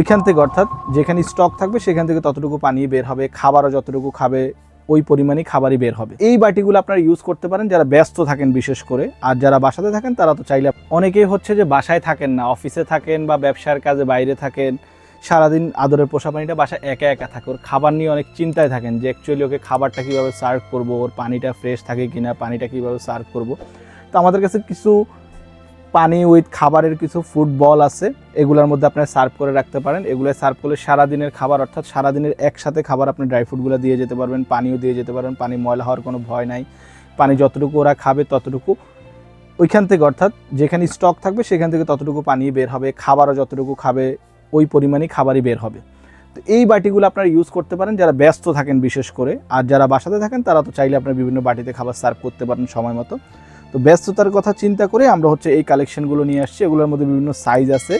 ওইখান থেকে অর্থাৎ যেখানে স্টক থাকবে, সেখান থেকে ততটুকু পানি বের হবে, খাবারও যতটুকু খাবে, ওই পরিমাণই খাবারই বের হবে। এই বাটিগুলো আপনারা ইউজ করতে পারেন, যারা ব্যস্ত থাকেন বিশেষ করে, আর যারা বাসাতে থাকেন, তারা তো চাইলে অনেকেই হচ্ছে যে বাসায় থাকেন না অফিসে থাকেন বা ব্যবসার কাজে বাইরে থাকেন, সারাদিন আদরের পোষা পানিটা বাসায় একা একা থাকে। ওর খাবার নিয়ে অনেক চিন্তায় থাকেন যে অ্যাকচুয়ালি ওকে খাবারটা কীভাবে সার্ভ করব, ওর পানিটা ফ্রেশ থাকে কিনা, পানিটা কীভাবে সার্ভ করব। তো আমাদের কাছে কিছু পানি উইথ খাবারের কিছু ফুড বল আছে, এগুলোর মধ্যে আপনারা সার্ভ করে রাখতে পারেন। এগুলো সার্ভ করলে সারাদিনের খাবার, অর্থাৎ সারাদিনের একসাথে খাবার আপনি ড্রাই ফ্রুটগুলো দিয়ে যেতে পারবেন, পানিও দিয়ে যেতে পারবেন, পানি ময়লা হওয়ার কোনো ভয় নাই। পানি যতটুকু ওরা খাবে ততটুকু ওইখান থেকে, অর্থাৎ যেখানে স্টক থাকবে সেখান থেকে ততটুকু পানি বের হবে, খাবারও যতটুকু খাবে, ওই পরিমাণই খাবারই বের হবে। তো এই বাটিগুলো আপনারা ইউজ করতে পারেন, যারা ব্যস্ত থাকেন বিশেষ করে, আর যারা বাসাতে থাকেন তারা তো চাইলে আপনার বিভিন্ন বাটিতে খাবার সার্ভ করতে পারেন সময় মতো। তো ব্যস্ততার কথা চিন্তা করে আমরা হচ্ছে এই কালেকশনগুলো নিয়ে আসছি। এগুলোর মধ্যে বিভিন্ন সাইজ আছে।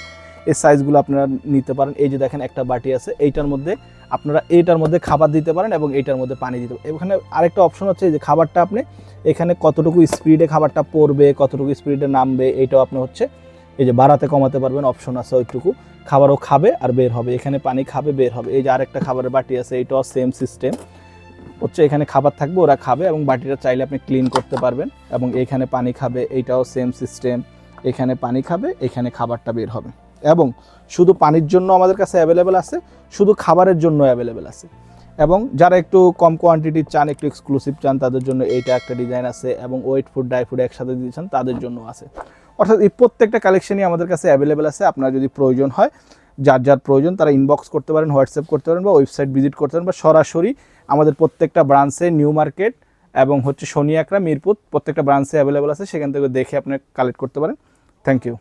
এই সাইজগুলো আপনারা নিতে পারেন। এই যে দেখেন একটা বাটি আছে। এইটার মধ্যে আপনারা এইটার মধ্যে খাবার দিতে পারেন এবং এইটার মধ্যে পানি দিতে পারেন। এখানে আরেকটা অপশন হচ্ছে যে খাবারটা আপনি এখানে কতটুকু স্পিডে খাবারটা পড়বে, কতটুকু স্পিডে নামবে, এইটাও আপনি হচ্ছে এই যে বাড়াতে কমাতে পারবেন। অপশন আছে ওইটুকু। খাবারও খাবে আর বের হবে। এখানে পানি খাবে, বের হবে। এই যে আরেকটা খাবারের বাটি আছে, এইটাও সেম সিস্টেম হচ্ছে এখানে খাবার থাকবে, ওরা খাবে এবং বাটিটা চাইলে আপনি ক্লিন করতে পারবেন এবং এখানে পানি খাবে এইটাও সেম সিস্টেম এখানে পানি খাবে, এখানে খাবারটা বের হবে। এবং শুধু পানির জন্য আমাদের কাছে অ্যাভেলেবেল আছে, শুধু খাবারের জন্য অ্যাভেলেবেল আছে। এবং যারা একটু কম কোয়ান্টিটির চান, একটু এক্সক্লুসিভ চান, তাদের জন্য এইটা একটা ডিজাইন আছে এবং ওয়েট ফুড ড্রাই ফুড একসাথে দিতে চান তাদের জন্য আছে। অর্থাৎ এই প্রত্যেকটা কালেকশনই আমাদের কাছে অ্যাভেলেবেল আছে। আপনার যদি প্রয়োজন হয় যার যার প্রয়োজন তারা ইনবক্স করতে পারেন হোয়াটসঅ্যাপ করতে পারেন বা ওয়েবসাইট ভিজিট করতে পারেন বা সরাসরি আমাদের প্রত্যেকটা ব্রাঞ্চে নিউ মার্কেট এবং হচ্ছে সোনিয়াকরা মিরপুর প্রত্যেকটা ব্রাঞ্চে অ্যাভেলেবেল আছে, সেখান থেকে দেখে আপনি কালেক্ট করতে পারেন। Thank you